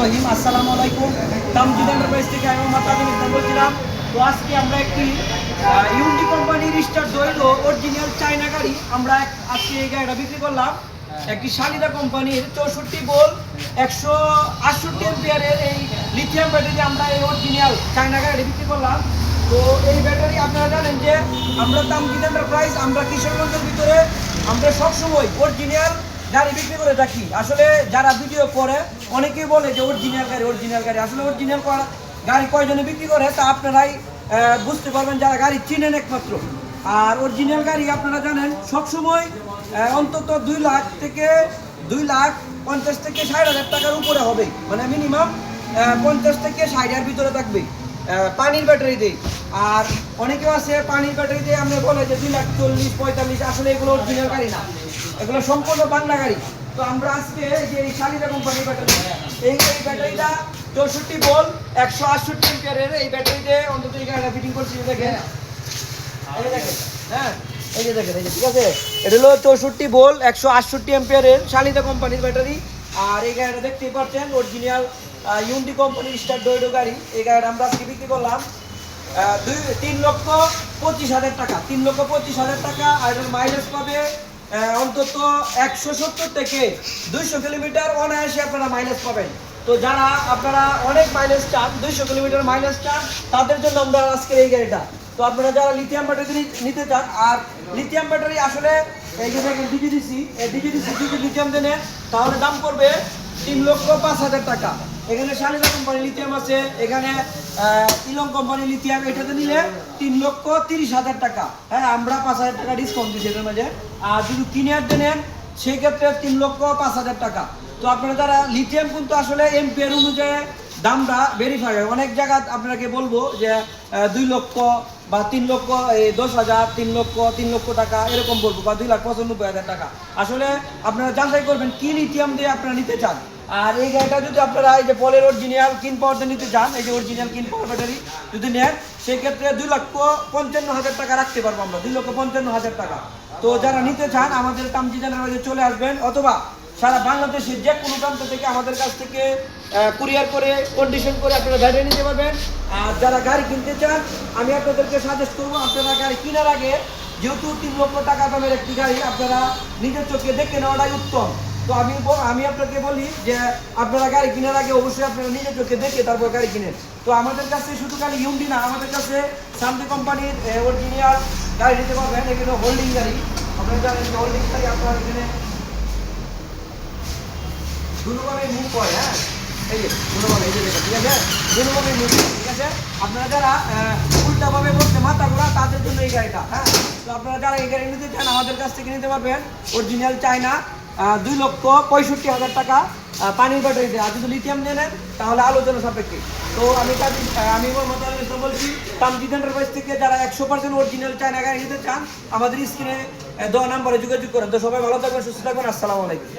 রহিম আসসালামু আলাইকুম। তামজিদ এন্টারপ্রাইজ থেকে আমি মোহাম্মদ ইসলাম বলছিলাম। তো আজকে আমরা একটি ইউনিটি কোম্পানির স্টার দৈল অরিজিনাল চায়না গাড়ি আমরা আজকে এই গাড়িটা বিক্রি করলাম। একটি শালিদা কোম্পানির চৌষট্টি বোল একশো আটষট্টি এম্পিয়ারের এই লিথিয়াম ব্যাটারি আমরা এই অরিজিনাল চায়না গাড়ি বিক্রি করলাম। তো এই ব্যাটারি আপনারা জানেন যে আমরা তামজিদ এন্টারপ্রাইজ আমরা কিশোরগঞ্জের ভিতরে আমরা সবসময় অরিজিনাল গাড়ি বিক্রি করে থাকি। আসলে যারা ভিডিও করে অনেকেই বলে যে অরিজিনাল গাড়ি অরিজিনাল গাড়ি। আসলে অরিজিনাল গাড়ি কয়জনে বিক্রি করে, তা আপনারাই বুঝতে পারবেন যারা গাড়ি চিনেন একমাত্র। আর অরিজিনাল গাড়ি আপনারা জানেন, সবসময় অন্তত দুই লাখ থেকে, দুই লাখ পঞ্চাশ থেকে ষাট হাজার টাকার উপরে হবে। মানে মিনিমাম পঞ্চাশ থেকে ষাটের ভিতরে থাকবে পানির ব্যাটারি দেই আর অনেকে আছে, পানির ব্যাটারি দিয়ে আমরা বলে যে দুই লাখ চল্লিশ, পঁয়তাল্লিশ, আসলে এগুলো অরিজিনাল গাড়ি না। এগুলো সম্পূর্ণ বাংলা গাড়ি। তো আমরা আজকে যে এই শালিদা কোম্পানির ব্যাটারি এই ব্যাটারিটা চৌষট্টি বল একশো আটষট্টি এম্পিয়ারের এই ব্যাটারিতে অন্তত এই গাড়িটা ফিটিং করছি দেখেন। হ্যাঁ এই যে দেখেন ঠিক আছে? এটা হলো চৌষট্টি বল একশো আটষট্টি এম্পিয়ারের শালিদা কোম্পানির ব্যাটারি আর এই গাড়িটা দেখতেই পাচ্ছেন অরিজিনাল ইউন্ডি কোম্পানির স্টার ডোয়েডো গাড়ি। এই গাড়িটা আমরা আজকে বিক্রি করলাম দুই, তিন লক্ষ পঁচিশ হাজার টাকা, তিন লক্ষ পঁচিশ হাজার টাকা, আর মাইলেজ পাবে অন্তত একশো সত্তর থেকে দুইশো কিলোমিটার অনায়াসে আপনারা মাইলেজ পাবেন। তো যারা আপনারা অনেক মাইলেজ চান, দুইশো কিলোমিটার মাইলেজ চান, তাদের জন্য আমরা আজকের এই গাড়িটা। তো আপনারা যারা লিথিয়াম ব্যাটারি নিতে চান, আর লিথিয়াম ব্যাটারি আসলে এই যে দেখেন ডিজিডিসি ডিজিডিসি যদি লিথিয়াম দেন, তাহলে দাম পড়বে তিন লক্ষ পাঁচ হাজার টাকা। এখানে শালিদা কোম্পানি লিথিয়াম আছে, এখানে ইলং কোম্পানি লিথিয়াম এটাতে নিলে তিন লক্ষ তিরিশ হাজার টাকা। হ্যাঁ আমরা পাঁচ হাজার টাকা ডিসকাউন্ট দিচ্ছি এটার মাঝে। আর যদি তিন হাজার দেন সেই ক্ষেত্রে তিন লক্ষ পাঁচ হাজার টাকা। তো আপনারা যারা লিথিয়াম কিন্তু আসলে এমপিআর অনুযায়ী দামটা ভেরিফাই হয়। অনেক জায়গা আপনাকে বলব যে দুই লক্ষ বা তিন লক্ষ, এই দশ হাজার, তিন লক্ষ তিন লক্ষ টাকা এরকম বলব বা দুই লাখ পঁচানব্বই হাজার টাকা। আসলে আপনারা যাচাই করবেন কি লিথিয়াম দিয়ে আপনারা নিতে চান। আর এই গাড়িটা যদি আপনারা এই যে পলের অরিজিনাল কিন পাওয়ারতে নিতে চান, এই যে অরিজিনাল কিন পাওয়ার ব্যাটারি যদি নেন, সেক্ষেত্রে দুই লক্ষ পঞ্চান্ন হাজার টাকা রাখতে পারব আমরা, দুই লক্ষ পঞ্চান্ন হাজার টাকা। তো যারা নিতে চান, আমাদের কামজিজানের মাঝে চলে আসবেন, অথবা সারা বাংলাদেশের যে কোনো প্রান্ত থেকে আমাদের কাছ থেকে কুরিয়ার করে কন্ডিশন করে আপনারা গাড়ি নিতে পারবেন। আর যারা গাড়ি কিনতে চান, আমি আপনাদেরকে সাজেস্ট করব, আপনারা গাড়ি কেনার আগে যেহেতু তিন লক্ষ টাকা দামের একটি গাড়ি আপনারা নিজের চোখে দেখে নেওয়াটাই উত্তম। তো আমি আমি আপনাকে বলি যে আপনারা গাড়ি কেনার আগে অবশ্যই আপনারা নিজের চোখে দেখে তারপর গাড়ি কিনেন। তো আমাদের কাছে শুধু খালি ইউন্ডি না, আমাদের কাছে সামনে কোম্পানির অরিজিনাল গাড়ি নিতে পারবেন। এগুলো হোল্ডিং গাড়ি। আপনারা জানেন যে হোল্ডিং গাড়ি আপনারা এখানে দুটোভাবে মুভ করে হ্যাঁ? ঠিক আছে? ঠিক আছে? আপনারা যারা উল্টাভাবে মাথা তাদের জন্য এই গাড়িটা হ্যাঁ? তো আপনারা যারা এই গাড়ি নিতে চান, আমাদের কাছ থেকে নিতে পারবেন। অরিজিনাল চায়না দুই লক্ষ পঁয়ষট্টি হাজার টাকা পানির ব্যাটারিতে আর যদি লিথিয়াম নিয়ে নেন, তাহলে আলোচনা সাপেক্ষে। তো আমি আমি মোহাম্মদ বলছি থেকে যারা একশো পার্সেন্ট অরিজিনাল চায়না গাড়ি নিতে চান, আমাদের স্ক্রিনে দেওয়া নাম্বারে যোগাযোগ করেন। তো সবাই ভালো থাকবেন, সুস্থ থাকবেন। আসসালামু আলাইকুম।